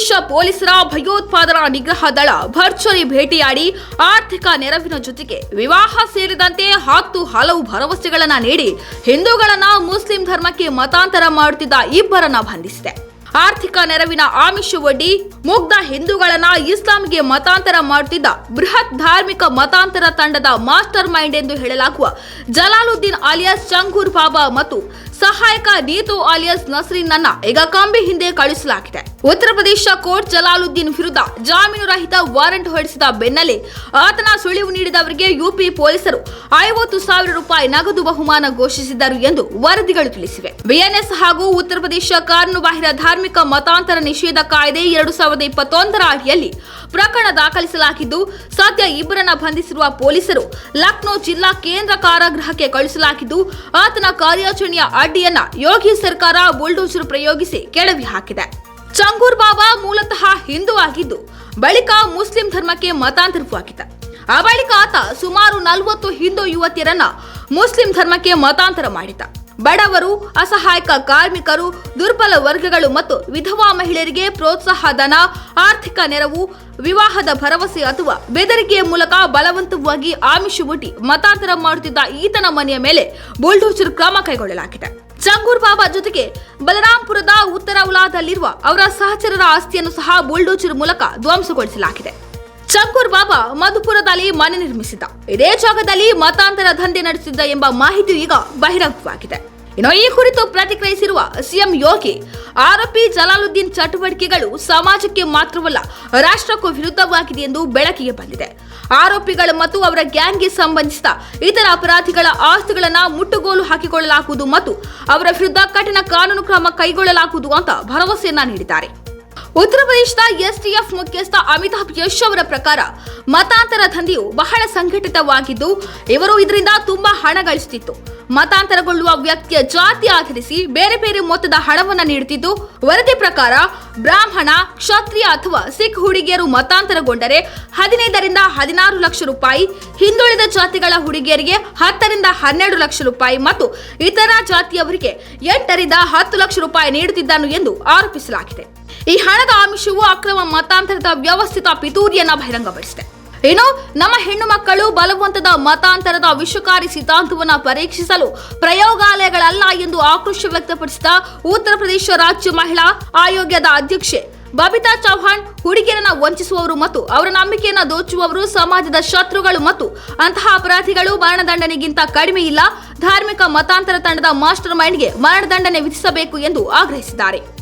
ಪ್ರದೇಶ ಪೊಲೀಸರ ಭಯೋತ್ಪಾದನಾ ನಿಗ್ರಹ ದಳ ಭರ್ಜರಿ ಭೇಟಿಯಾಡಿ ಆರ್ಥಿಕ ನೆರವಿನ ಜೊತೆಗೆ ವಿವಾಹ ಸೇರಿದಂತೆ ಹತ್ತು ಹಲವು ಭರವಸೆಗಳನ್ನ ನೀಡಿ ಹಿಂದೂಗಳನ್ನ ಮುಸ್ಲಿಂ ಧರ್ಮಕ್ಕೆ ಮತಾಂತರ ಮಾಡುತ್ತಿದ್ದ ಇಬ್ಬರನ್ನ ಬಂಧಿಸಿದೆ. ಆರ್ಥಿಕ ನೆರವಿನ ಆಮಿಷವೊಡ್ಡಿ ಮುಗ್ಧ ಹಿಂದೂಗಳನ್ನ ಇಸ್ಲಾಂಗೆ ಮತಾಂತರ ಮಾಡುತ್ತಿದ್ದ ಬೃಹತ್ ಧಾರ್ಮಿಕ ಮತಾಂತರ ತಂಡದ ಮಾಸ್ಟರ್ ಮೈಂಡ್ ಎಂದು ಹೇಳಲಾಗುವ ಜಲಾಲುದ್ದೀನ್ ಅಲಿಯಾಸ್ ಚಂಗೂರ್ ಬಾಬಾ ಮತ್ತು ಸಹಾಯಕ ನೀತು ಆಲಿಯಸ್ ನನ್ನ. ಈಗ ಕಂಬಿ ಹಿಂದೆ ಕಳುಹಿಸಲಾಗಿದೆ. ಉತ್ತರ ಪ್ರದೇಶ ಕೋರ್ಟ್ ಜಲಾಲುದ್ದೀನ್ ವಿರುದ್ಧ ಜಾಮೀನು ರಹಿತ ವಾರೆಂಟ್ ಹೊರಡಿಸಿದ ಬೆನ್ನಲ್ಲೇ ಆತನ ಸುಳಿವು ನೀಡಿದವರಿಗೆ ಯುಪಿ ಪೊಲೀಸರು ಐವತ್ತು ಸಾವಿರ ರೂಪಾಯಿ ನಗದು ಬಹುಮಾನ ಘೋಷಿಸಿದ್ದರು ಎಂದು ವರದಿಗಳು ತಿಳಿಸಿವೆ. ಬಿಎನ್ಎಸ್ ಹಾಗೂ ಉತ್ತರ ಪ್ರದೇಶ ಕಾನೂನುಬಾಹಿರ ಧಾರ್ಮಿಕ ಮತಾಂತರ ನಿಷೇಧ ಕಾಯ್ದೆ ಎರಡು ಸಾವಿರದ ಇಪ್ಪತ್ತೊಂದರ ಅಡಿಯಲ್ಲಿ ಪ್ರಕರಣ ದಾಖಲಿಸಲಾಗಿದ್ದು, ಸದ್ಯ ಇಬ್ಬರನ್ನ ಬಂಧಿಸಿರುವ ಪೊಲೀಸರು ಲಕ್ನೋ ಜಿಲ್ಲಾ ಕೇಂದ್ರ ಕಾರಾಗೃಹಕ್ಕೆ ಕಳುಹಿಸಲಾಗಿದ್ದು, ಆತನ ಕಾರ್ಯಾಚರಣೆಯ ಅಡ್ಡಿಯನ್ನ ಯೋಗಿ ಸರ್ಕಾರ ಬುಲ್ಡೋಸರ್ ಪ್ರಯೋಗಿಸಿ ಕೆಡವಿ ಹಾಕಿದೆ. ಚಂಗೂರ್ ಬಾಬಾ ಮೂಲತಃ ಹಿಂದೂ ಆಗಿದ್ದು, ಬಳಿಕ ಮುಸ್ಲಿಂ ಧರ್ಮಕ್ಕೆ ಮತಾಂತರವೂ ಆಗಿದ್ದ ಆ ಬಳಿಕ ಆತ ಸುಮಾರು ನಲವತ್ತು ಹಿಂದೂ ಯುವತಿಯರನ್ನ ಮುಸ್ಲಿಂ ಧರ್ಮಕ್ಕೆ ಮತಾಂತರ ಮಾಡಿದ್ದ. ಬಡವರು, ಅಸಹಾಯಕ ಕಾರ್ಮಿಕರು, ದುರ್ಬಲ ವರ್ಗಗಳು ಮತ್ತು ವಿಧವಾ ಮಹಿಳೆಯರಿಗೆ ಪ್ರೋತ್ಸಾಹ, ಧನ, ಆರ್ಥಿಕ ನೆರವು, ವಿವಾಹದ ಭರವಸೆ ಅಥವಾ ಬೆದರಿಕೆಯ ಮೂಲಕ ಬಲವಂತವಾಗಿ ಆಮಿಷವೊಡ್ಡಿ ಮತಾಂತರ ಮಾಡುತ್ತಿದ್ದ ಈತನ ಮನೆಯ ಮೇಲೆ ಬುಲ್ಡೋಚರ್ ಕ್ರಮ ಕೈಗೊಳ್ಳಲಾಗಿದೆ. ಚಂಗೂರ್ ಬಾಬಾ ಜೊತೆಗೆ ಬಲರಾಂಪುರದ ಉತ್ತರ ಉಲಾದಲ್ಲಿರುವ ಅವರ ಸಹಚರರ ಆಸ್ತಿಯನ್ನು ಸಹ ಬುಲ್ಡೋಚರ್ ಮೂಲಕ ಧ್ವಂಸಗೊಳಿಸಲಾಗಿದೆ. ಚಂಗೂರ್ ಬಾಬಾ ಮಧುಪುರದಲ್ಲಿ ಮನೆ ನಿರ್ಮಿಸಿದ್ದ. ಇದೇ ಜಾಗದಲ್ಲಿ ಮತಾಂತರ ದಂಧೆ ನಡೆಸಿದ್ದ ಎಂಬ ಮಾಹಿತಿ ಈಗ ಬಹಿರಂಗವಾಗಿದೆ. ಇನ್ನು ಈ ಕುರಿತು ಪ್ರತಿಕ್ರಿಯಿಸಿರುವ ಸಿಎಂ ಯೋಗಿ ಆರೋಪಿ ಜಲಾಲುದ್ದೀನ್ ಚಟುವಟಿಕೆಗಳು ಸಮಾಜಕ್ಕೆ ಮಾತ್ರವಲ್ಲ, ರಾಷ್ಟ್ರಕ್ಕೂ ವಿರುದ್ಧವಾಗಿದೆ ಎಂದು ಬೆಳಕಿಗೆ ಬಂದಿದೆ. ಆರೋಪಿಗಳು ಮತ್ತು ಅವರ ಗ್ಯಾಂಗ್ಗೆ ಸಂಬಂಧಿಸಿದ ಇತರ ಅಪರಾಧಿಗಳ ಆಸ್ತಿಗಳನ್ನ ಮುಟ್ಟುಗೋಲು ಹಾಕಿಕೊಳ್ಳಲಾಗುವುದು ಮತ್ತು ಅವರ ವಿರುದ್ಧ ಕಠಿಣ ಕಾನೂನು ಕ್ರಮ ಕೈಗೊಳ್ಳಲಾಗುವುದು ಅಂತ ಭರವಸೆಯನ್ನ ನೀಡಿದ್ದಾರೆ. ಉತ್ತರ ಪ್ರದೇಶದ ಎಸ್ಟಿಎಫ್ ಮುಖ್ಯಸ್ಥ ಅಮಿತಾಬ್ ಯಶ್ ಅವರ ಪ್ರಕಾರ ಮತಾಂತರ ದಂಧೆಯು ಬಹಳ ಸಂಘಟಿತವಾಗಿದ್ದು, ಇವರು ಇದರಿಂದ ತುಂಬಾ ಹಣ ಗಳಿಸುತ್ತಿತ್ತು. ಮತಾಂತರಗೊಳ್ಳುವ ವ್ಯಕ್ತಿಯ ಜಾತಿ ಆಧರಿಸಿ ಬೇರೆ ಬೇರೆ ಮೊತ್ತದ ಹಣವನ್ನು ನೀಡುತ್ತಿದ್ದು, ವರದಿ ಪ್ರಕಾರ ಬ್ರಾಹ್ಮಣ, ಕ್ಷತ್ರಿಯ ಅಥವಾ ಸಿಖ್ ಹುಡುಗಿಯರು ಮತಾಂತರಗೊಂಡರೆ ಹದಿನೈದರಿಂದ ಹದಿನಾರು ಲಕ್ಷ ರೂಪಾಯಿ, ಹಿಂದುಳಿದ ಜಾತಿಗಳ ಹುಡುಗಿಯರಿಗೆ ಹತ್ತರಿಂದ ಹನ್ನೆರಡು ಲಕ್ಷ ರೂಪಾಯಿ ಮತ್ತು ಇತರ ಜಾತಿಯವರಿಗೆ ಎಂಟರಿಂದ ಹತ್ತು ಲಕ್ಷ ರೂಪಾಯಿ ನೀಡುತ್ತಿದ್ದನು ಎಂದು ಆರೋಪಿಸಲಾಗಿದೆ. ಈ ಹಣದ ಆಮಿಷವು ಅಕ್ರಮ ಮತಾಂತರದ ವ್ಯವಸ್ಥಿತ ಪಿತೂರಿಯನ್ನ ಬಹಿರಂಗಪಡಿಸಿದೆ. ಇನ್ನು ನಮ್ಮ ಹೆಣ್ಣು ಮಕ್ಕಳು ಬಲವಂತದ ಮತಾಂತರದ ವಿಷಕಾರಿ ಸಿದ್ಧಾಂತವನ್ನು ಪರೀಕ್ಷಿಸಲು ಪ್ರಯೋಗಾಲಯಗಳಲ್ಲ ಎಂದು ಆಕ್ರೋಶ ವ್ಯಕ್ತಪಡಿಸಿದ ಉತ್ತರ ಪ್ರದೇಶ ರಾಜ್ಯ ಮಹಿಳಾ ಆಯೋಗದ ಅಧ್ಯಕ್ಷೆ ಬಬಿತಾ ಚೌಹಾಣ್ ಹುಡುಗಿಯರನ್ನ ವಂಚಿಸುವವರು ಮತ್ತು ಅವರ ನಂಬಿಕೆಯನ್ನ ದೋಚುವವರು ಸಮಾಜದ ಶತ್ರುಗಳು ಮತ್ತು ಅಂತಹ ಅಪರಾಧಿಗಳು ಮರಣದಂಡನೆಗಿಂತ ಕಡಿಮೆ ಇಲ್ಲ. ಧಾರ್ಮಿಕ ಮತಾಂತರ ತಂಡದ ಮಾಸ್ಟರ್ ಮೈಂಡ್ಗೆ ಮರಣದಂಡನೆ ವಿಧಿಸಬೇಕು ಎಂದು ಆಗ್ರಹಿಸಿದ್ದಾರೆ.